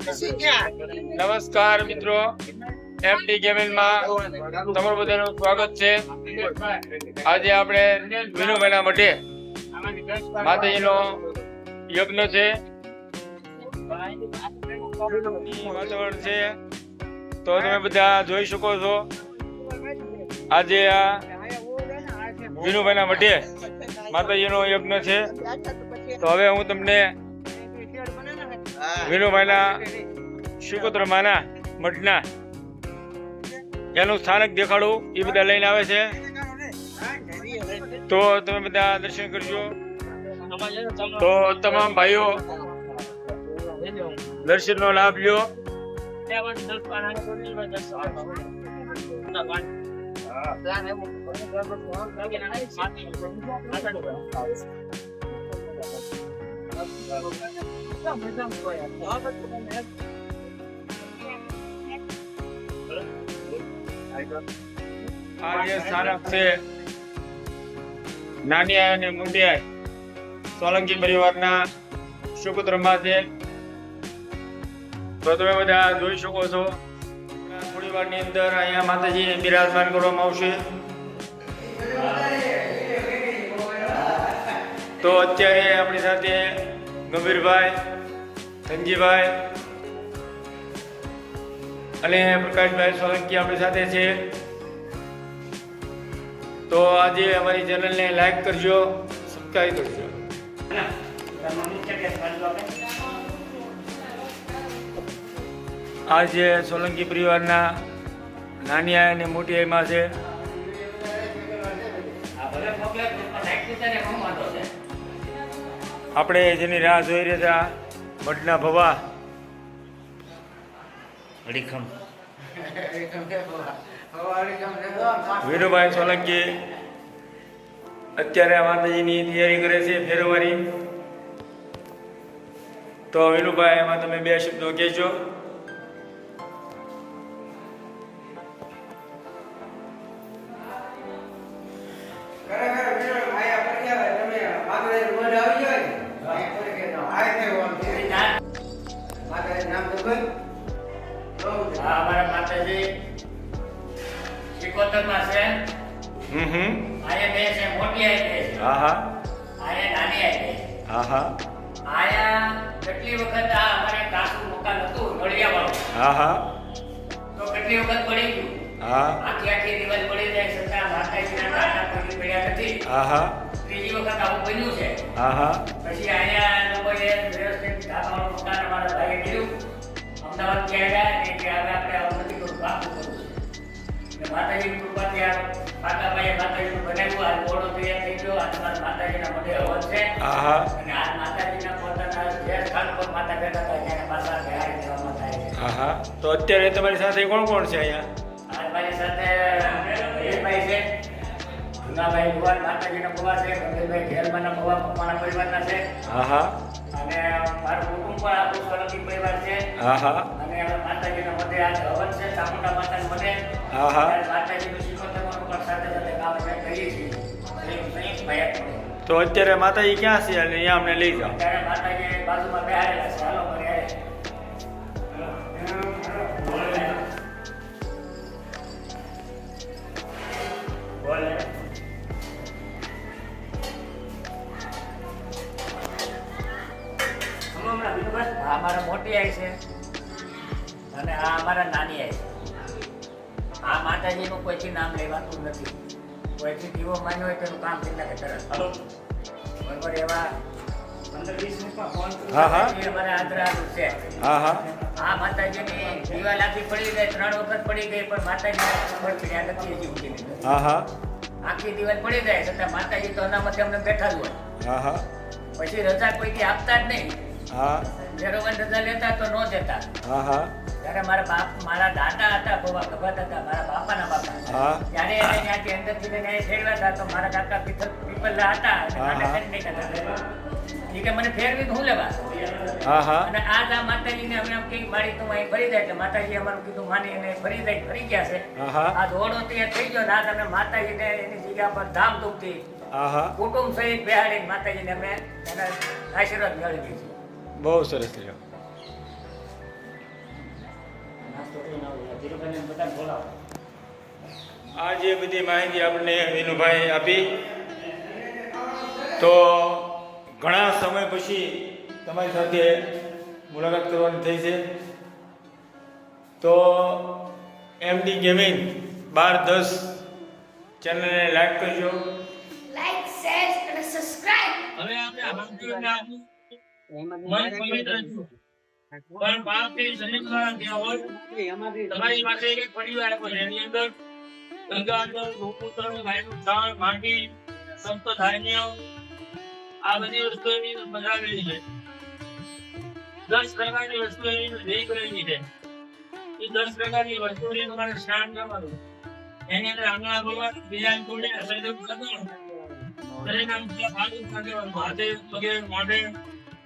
નમસ્કાર મિત્રો. એમટી ગેમિંગમાં તમારું બધાનું સ્વાગત છે. આજે આપણે વિનુભાઈના મઢે માતાજીનો યજ્ઞ છે. વાતાવરણ છે. તો તમે બધા જોઈ શકો છો. આજે આ વિનુભાઈના મઢે માતાજીનો યજ્ઞ છે. તો હવે હું તમને વિનુભાઈના શિકોત્ર માના મઠના એનું સ્થાનક દેખાડું એ બધા લઈને આવે છે. તો તમે બધા દર્શન કરજો. તો તમામ ભાઈઓ દર્શનનો લાભ લ્યો. આ જે સ્થાનક છે. નાનિયા અને મુંડિયા સોલંકી પરિવારના સુપુત્રમાં છે તો તમે બધા જોઈ શકો છો. થોડી વારની અંદર અહીંયા માતાજી બિરાજમાન કરવામાં આવશે. તો અત્યારે આપણી સાથે ગંભીરભાઈ ધનજીભાઈ અને પ્રકાશભાઈ સોલંકી આપણી સાથે છે. તો આજે અમારી ચેનલને લાઈક કરજો સબસ્ક્રાઈબ કરજો. આજે સોલંકી પરિવારના નાની આઈ અને મોટી આઈમાં છે. આપણે જેની રાહ જોઈ રહ્યા હતા મઢના ભવા. અડીખમ વીરુભાઈ સોલંકી અત્યારે આ માતાજીની તૈયારી કરે છે ફેરવવાની. તો વીરુભાઈ એમાં તમે બે શબ્દો કહેજો. સિકોતરમાં છે. હમ. હમ આયા બે છે મોટી આઈ છે. હા હા આયા નાની આઈ છે હા હા આયા કેટલી વખત આ અમારે કાસુ મકાન હતું નળિયા વાળું હા હા તો કેટલી વખત પડી ગયું? હા. આખી આખી દિવાલ પડી જાય છતાં માતાજીના ટાટા પડી પડ્યા નથી. હા હા ત્રીજી વખત આવું બન્યું છે. હા હા પછી અહીંયા લોકોએ વ્યવસ્થિત ઢાબાનું મકાન અમારા ભાઈએ કર્યું. અમદાવાદ આવ્યા કે આપણે આવું નથી કરવું. પાકું ભાઈ માતાજીની કૃપાથી આ પાટાભાઈએ માતાજીનું બનાવ્યું. આ બોર્ડો તૈયાર થઈ ગયો. આ તમારા માતાજીના મોઢે હવન છે. અને આ માતાજીના પોતાના જે સ્થાન પર માતા બેઠા હતા. ત્યાં પાછા બિહારી દેવામાં થાય છે. હા તો અત્યારે તમારી સાથે કોણ કોણ છે અહીંયા? મારી સાથે ભાઈ છે. જુનાભાઈ ભુવાન માતાજીના ભુવા છે. ગંભીરભાઈ ઘેરમાના ભુવા પપ્પાના પરિવારના છે. હા હા અને મારું કુટુંબ પણ આ સોલંકી પરિવાર છે હા હા અને માતાજીના મધ્ય આ હવન છે ચામુંડા માતાના મધે હા હા માતાજીનું શિકોતરવાનું પણ સાથે સાથે કામ અમે કરીએ છીએ તો અત્યારે માતાજી ક્યાં છે? અને અહીંયા અમને લઈ જાઓ. અત્યારે માતાજી બાજુમાં બેહારેલા છે. હાલો મારી બસ? આ અમારા મોટી આઈ છે અને આ અમારા નાની આઈ છે. આ માતાજીનું કોઈથી નામ લેવાતું નથી. કોઈથી દીવો માન્યો હોય તેનું કામ થઈ નાખે તરત. બરોબર એવા આ માતાજીની દિવાલ આખી પડી ગઈ ત્રણ વખત પડી ગઈ પણ માતાજી નથી હજી આખી દિવાલ પડી જાય છતાં માતાજી તો અનામતે અમને બેઠા જ હોય. પછી રજા કોઈથી આપતા જ નહીં. હા. જેરોવન રજા લેતા તો ન જતા હા હા. ત્યારે મારા બાપ મારા દાદા હતા ગોવા ગભત હતા મારા બાપાના બાપા હા. ત્યારે એને ત્યાંથી અંદરથી લઈને અહીં ફેરવ્યા હતા તો મારા કાકા પિત્તળ પીપલ હતા નાખ્યા કે મને ફેરવી તો હું લેવા? હા હા. અને આ માતાજીને અમે એમ કહી મારી તું અહીં ફરી જાય. એટલે માતાજી અમારું કીધું માની અને ફરી જાય ફરી ગયા છે. હા હા. આ દોડો ત્યાં થઈ ગયો ના તમે માતાજી માતાજીને એની જગ્યા પર ધામધૂમથી હા હા. કુટુંબ સહિત માતાજી માતાજીને અમે એના આશીર્વાદ મેળવી છે બહુ સરસ બોલાવો આ જે બધી માહિતી આપણને વિનુભાઈ આપી. તો ઘણા સમય પછી તમારી સાથે મુલાકાત કરવાની થઈ છે. તો એમડી ગેમિંગ બાર દસ ચેનલને લાઈક કરજો. લાઈક શેર અને સબસ્ક્રાઇબ. હવે આપણે મન પવિત્ર છું. પણ પાપથી શરીરમાં ત્યાં હોય તમારી પાસે એક પરિવાર આપ્યો એની અંદર ગંગાજળ ગોમૂત્ર ગાયનું છાણ માટી સંત ધાન્ય આ બધી વસ્તુ એની બનાવેલી છે. દસ પ્રકારની વસ્તુ એની અંદર કરેલી છે. એ દસ પ્રકારની વસ્તુની તમારે સ્નાન કરવાનું. એની અંદર આંગણા ભગવાન બીજા જોડે સંયોગ કરવાનું. દરેક આમ હાથ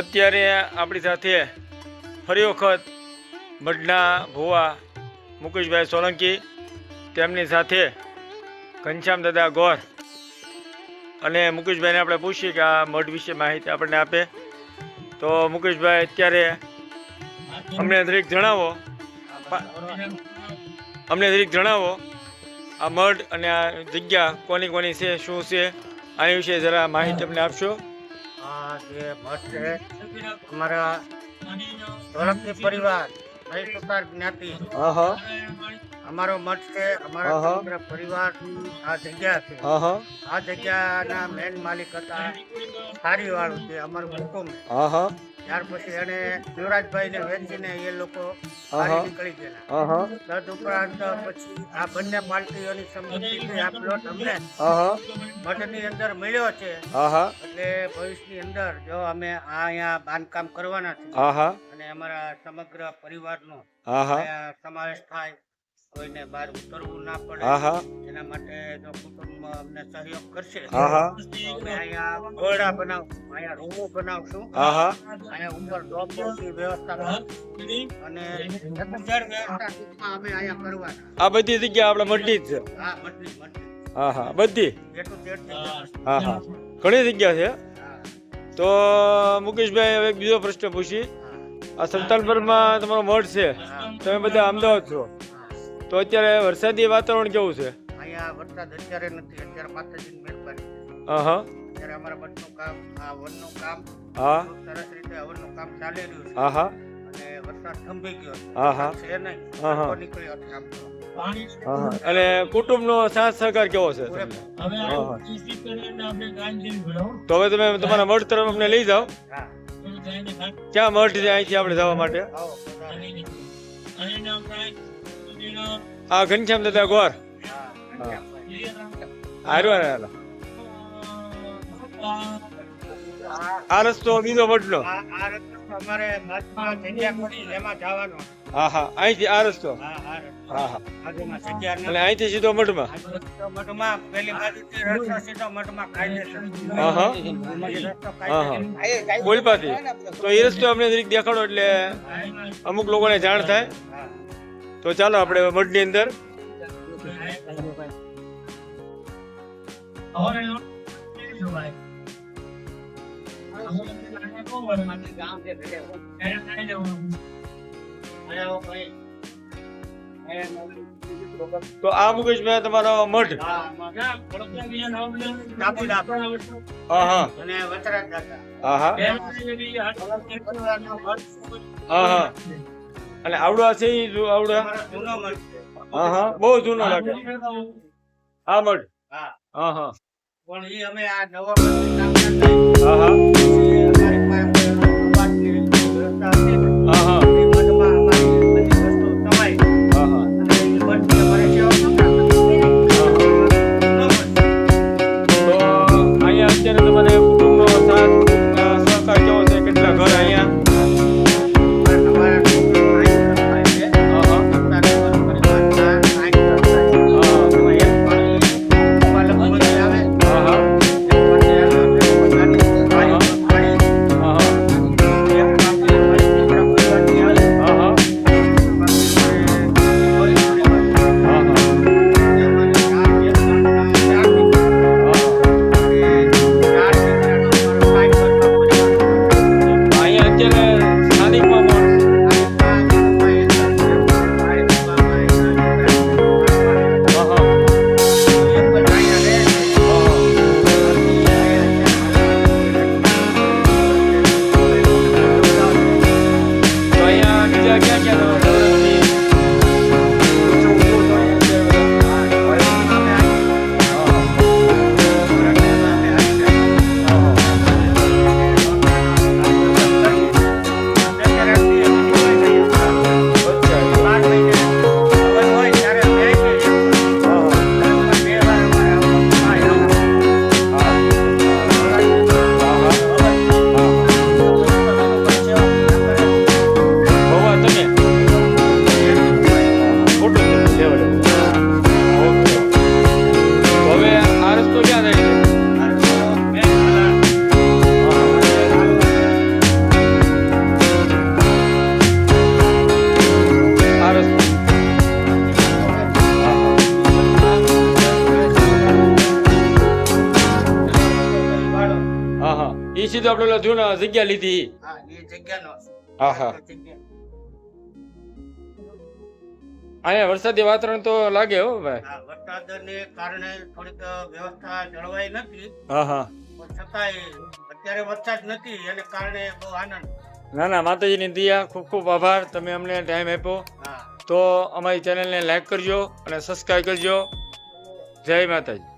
અત્યારે આપણી સાથે ફરી વખત મઢના ભુવા મુકેશભાઈ સોલંકી, તેમની સાથે ઘનશ્યામ દાદા ગોર અને મુકેશભાઈને આપણે પૂછીએ કે આ મઢ વિશે માહિતી આપણને આપે. તો મુકેશભાઈ, અત્યારે અમને દરેક જણાવો. અમને દરેક જણાવો, આ મઢ અને આ જગ્યા કોની કોની છે, શું છે આ વિશે જરા માહિતી અમને આપશો? આ જે મઠ છે અમારા સોલંકી પરિવાર ભાઈ જ્ઞાતિ. અમારો મઠ છે અમારા. સમગ્ર પરિવાર આ જગ્યા છે. આ જગ્યાના મેન માલિક હતા સારી વાળું છે અમારું હુકુમ ત્યાર પછી એને યુવરાજભાઈ ને વેચીને એ લોકો નીકળી ગયેલા. તદ ઉપરાંત પછી આ બંને પાર્ટીઓની સંમતિથી આ પ્લોટ અમને ની મઠની અંદર મળ્યો છે. એટલે ભવિષ્ય ભવિષ્યની અંદર જો અમે આ અહીંયા બાંધકામ કરવાના છે અને અમારા સમગ્ર પરિવારનો હા હા સમાવેશ થાય કોઈને બહાર ઉતરવું ના પડે. હા હા. એના માટે જો કુટુંબ અમને સહયોગ કરશે. હા હા. અમે અહીંયા ઘોડા બનાવશું અહીંયા રૂમો બનાવશું. હા હા. અહીંયા ઉપર ડોપની વ્યવસ્થા અને જળ વ્યવસ્થા ટૂંકમાં અમે અહીંયા કરવાના. આ બધી જગ્યા આપણે મઢની જ છે. હા મટલી મટલી હા હા. બધી. હા હા. ઘણી જગ્યા છે? તો મુકેશભાઈ હવે એક બીજો પ્રશ્ન પૂછી. આ સંતાનપુરમાં તમારો મઠ છે. તમે બધા અમદાવાદ છો. તો અત્યારે વરસાદી વાતાવરણ કેવું છે? અહીંયા વરસાદ અત્યારે નથી અત્યારે માતાજીની મહેરબાની હા હા અત્યારે અમારા મઠનું કામ આ વનનું કામ હા. સરસ રીતે હવનનું કામ ચાલી રહ્યું છે. હા હા અને વરસાદ થંભી ગયો છે. હા, હા. છે નહીં. હા, હા. નીકળ્યો છે આમ તો. હા હા અને કુટુંબનો સાથ સહકાર કેવો છે. તો હવે તમે તમારા મઠ તરફ અમને લઈ જાઓ. ક્યાં મઠ છે અહીંથી આપણે જવા માટે? આ ઘનશ્યામ દાદા ગોર હા હા. હારું હાલો આ રસ્તો બીજો વડલો. હા હા. અહીંથી આ રસ્તો? હા હા હા. અને અહીંથી સીધો કાયદેસર. હા હા. હા હા. તો એ રસ્તો અમને દેખાડો એટલે અમુક લોકોને જાણ થાય. હા. તો ચાલો આપણે મઢની અંદર. તો આ મુકેશભાઈ તમારો મઠ હા. હા હા. હા હા. અને આવડો છે એ આવડો? હા હા. બહુ જૂનો લાગે. હા મઠ હા હા. પણ એ અમે આ નવા હા હા. કિલો જગ્યા લીધી. અહીંયા વરસાદી વાતાવરણ તો લાગે હો ભાઈ. વરસાદને કારણે થોડીક વ્યવસ્થા જળવાઈ નથી. છતાંય અત્યારે વરસાદ નથી એને કારણે બહુ આનંદ. ના ના માતાજીની દિયા ખૂબ ખૂબ આભાર. તમે અમને ટાઈમ આપ્યો. તો અમારી ચેનલ ને લાઈક કરજો અને સબસ્ક્રાઈબ કરજો. જય માતાજી.